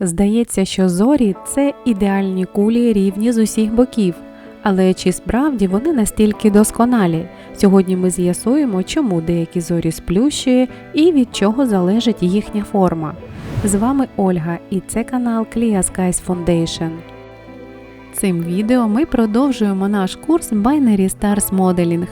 Здається, що зорі це ідеальні кулі рівні з усіх боків. Але чи справді вони настільки досконалі? Сьогодні ми з'ясуємо, чому деякі зорі сплющує і від чого залежить їхня форма. З вами Ольга і це канал Clear Skies Foundation. Цим відео ми продовжуємо наш курс Binary Stars Modeling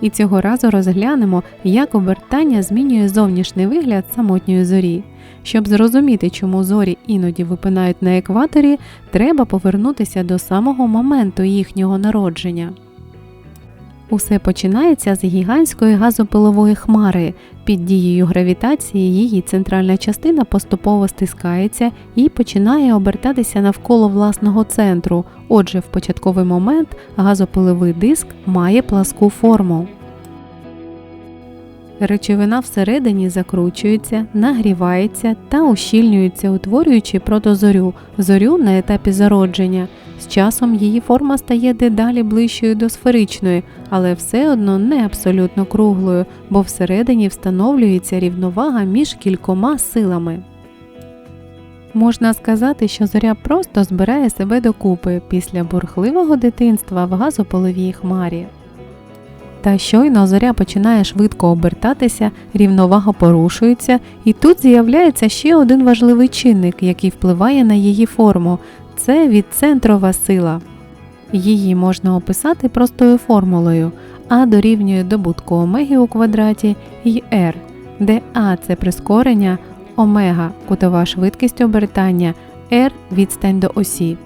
і цього разу розглянемо, як обертання змінює зовнішній вигляд самотньої зорі. Щоб зрозуміти, чому зорі іноді випинають на екваторі, треба повернутися до самого моменту їхнього народження. Усе починається з гігантської газопилової хмари. Під дією гравітації її центральна частина поступово стискається і починає обертатися навколо власного центру. Отже, в початковий момент газопиловий диск має пласку форму. Речовина всередині закручується, нагрівається та ущільнюється, утворюючи протозорю, зорю на етапі зародження. З часом її форма стає дедалі ближчою до сферичної, але все одно не абсолютно круглою, бо всередині встановлюється рівновага між кількома силами. Можна сказати, що зоря просто збирає себе докупи після бурхливого дитинства в газополовій хмарі. Та щойно зоря починає швидко обертатися, рівновага порушується, і тут з'являється ще один важливий чинник, який впливає на її форму це відцентрова сила. Її можна описати простою формулою А дорівнює добутку омеги у квадраті і R, де А це прискорення, омега кутова швидкість обертання, R відстань до осі.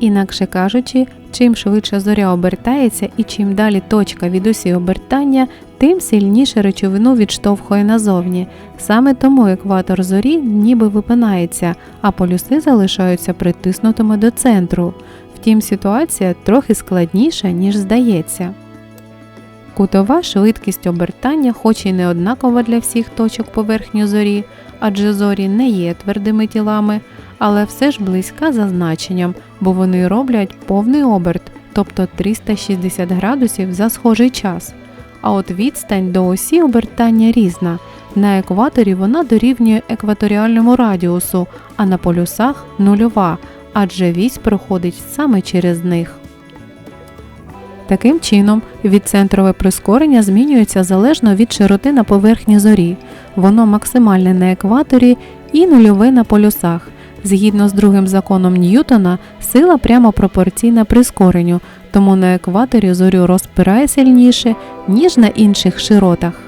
Інакше кажучи, чим швидше зоря обертається і чим далі точка від усі обертання, тим сильніше речовину відштовхує назовні. Саме тому екватор зорі ніби випинається, а полюси залишаються притиснутими до центру. Втім, ситуація трохи складніша, ніж здається. Кутова швидкість обертання, хоч і не однакова для всіх точок поверхні зорі, адже зорі не є твердими тілами, але все ж близька за значенням, бо вони роблять повний оберт, тобто 360 градусів за схожий час. А от відстань до осі обертання різна. На екваторі вона дорівнює екваторіальному радіусу, а на полюсах нульова, адже вісь проходить саме через них. Таким чином, відцентрове прискорення змінюється залежно від широти на поверхні зорі. Воно максимальне на екваторі і нульове на полюсах. Згідно з другим законом Ньютона, сила прямо пропорційна прискоренню, тому на екваторі зорю розпирає сильніше, ніж на інших широтах.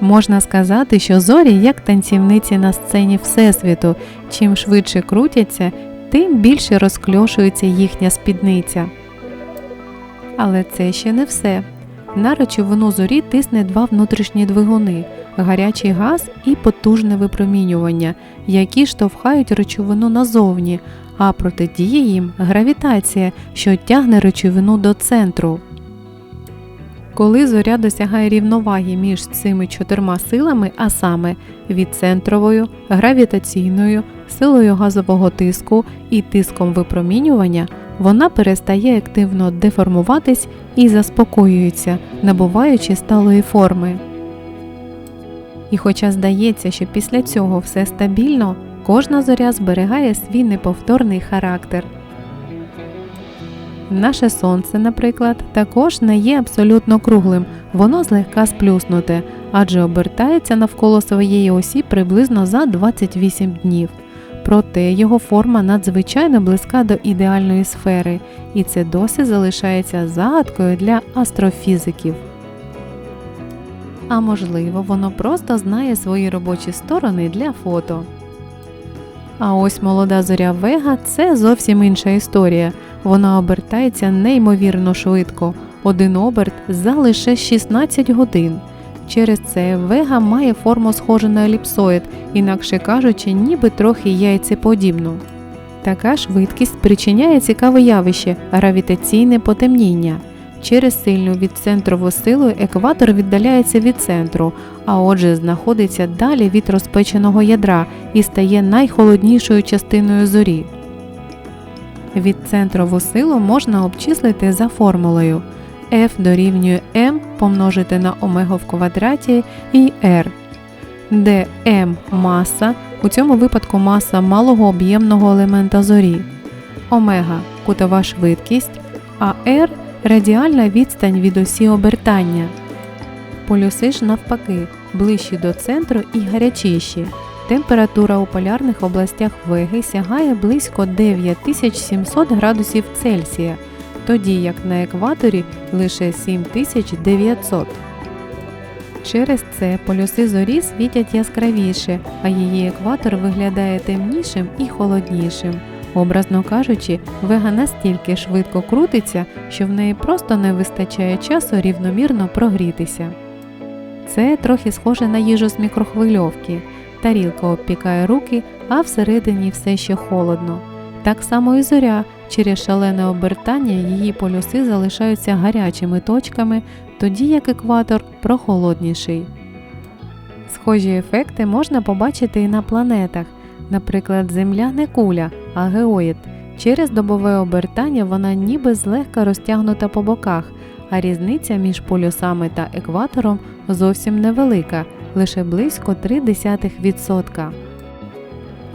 Можна сказати, що зорі як танцівниці на сцені Всесвіту, чим швидше крутяться, тим більше розкльошується їхня спідниця. Але це ще не все. На речовину зорі тисне два внутрішні двигуни гарячий газ і потужне випромінювання, які штовхають речовину назовні, а протидіє їм гравітація, що тягне речовину до центру. Коли зоря досягає рівноваги між цими чотирма силами, а саме відцентровою, гравітаційною, силою газового тиску і тиском випромінювання, вона перестає активно деформуватись і заспокоюється, набуваючи сталої форми. І хоча здається, що після цього все стабільно, кожна зоря зберігає свій неповторний характер. Наше сонце, наприклад, також не є абсолютно круглим, воно злегка сплюснуте, адже обертається навколо своєї осі приблизно за 28 днів. Проте його форма надзвичайно близька до ідеальної сфери, і це досі залишається загадкою для астрофізиків. А можливо, воно просто знає свої робочі сторони для фото. А ось молода зоря Вега це зовсім інша історія. Вона обертається неймовірно швидко, один оберт за лише 16 годин. Через це Вега має форму схожу на еліпсоїд, інакше кажучи, ніби трохи яйцеподібну. Така швидкість спричиняє цікаве явище гравітаційне потемніння. Через сильну відцентрову силу екватор віддаляється від центру, а отже, знаходиться далі від розпеченого ядра і стає найхолоднішою частиною зорі. Відцентрову силу можна обчислити за формулою F дорівнює m помножити на омегу в квадраті і r. де М маса, у цьому випадку маса малого об'ємного елемента зорі, омега кутова швидкість, а R радіальна відстань від осі обертання. Полюси ж навпаки ближчі до центру і гарячіші. Температура у полярних областях Веги сягає близько 9700 градусів Цельсія, тоді як на екваторі лише 7900. Через це полюси зорі світять яскравіше, а її екватор виглядає темнішим і холоднішим. Образно кажучи, вега настільки швидко крутиться, що в неї просто не вистачає часу рівномірно прогрітися. Це трохи схоже на їжу з мікрохвильовки. Тарілка обпікає руки, а всередині все ще холодно. Так само і зоря, через шалене обертання її полюси залишаються гарячими точками, тоді як екватор прохолодніший. Схожі ефекти можна побачити і на планетах. Наприклад, Земля не куля, а геоїд. Через добове обертання вона ніби злегка розтягнута по боках, а різниця між полюсами та екватором зовсім невелика, лише близько 0,3%.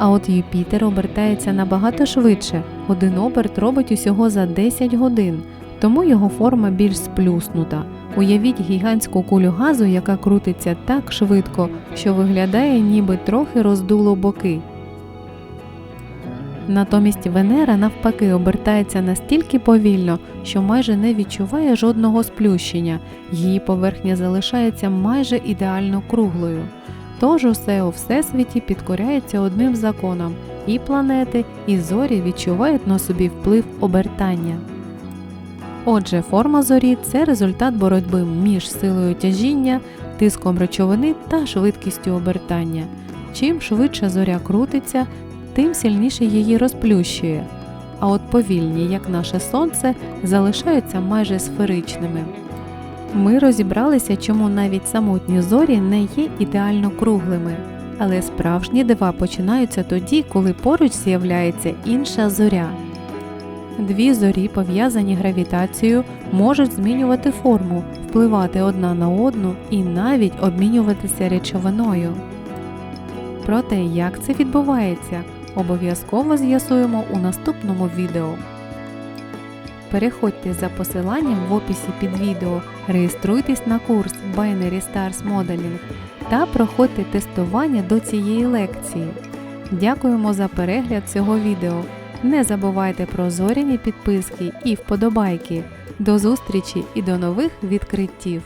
А от Юпітер обертається набагато швидше. Один оберт робить усього за 10 годин, тому його форма більш сплюснута. Уявіть гігантську кулю газу, яка крутиться так швидко, що виглядає, ніби трохи роздуло боки. Натомість Венера навпаки обертається настільки повільно, що майже не відчуває жодного сплющення, її поверхня залишається майже ідеально круглою. Тож усе у всесвіті підкоряється одним законом, і планети, і зорі відчувають на собі вплив обертання. Отже, форма зорі це результат боротьби між силою тяжіння, тиском речовини та швидкістю обертання. Чим швидше зоря крутиться, тим сильніше її розплющує. А от повільні, як наше сонце, залишаються майже сферичними. Ми розібралися, чому навіть самотні зорі не є ідеально круглими. Але справжні дива починаються тоді, коли поруч з'являється інша зоря. Дві зорі, пов'язані гравітацією, можуть змінювати форму, впливати одна на одну і навіть обмінюватися речовиною. Про те, як це відбувається, обов'язково з'ясуємо у наступному відео. Переходьте за посиланням в описі під відео, реєструйтесь на курс Binary Stars Modeling та проходьте тестування до цієї лекції. Дякуємо за перегляд цього відео. Не забувайте про зоряні підписки і вподобайки. До зустрічі і до нових відкриттів!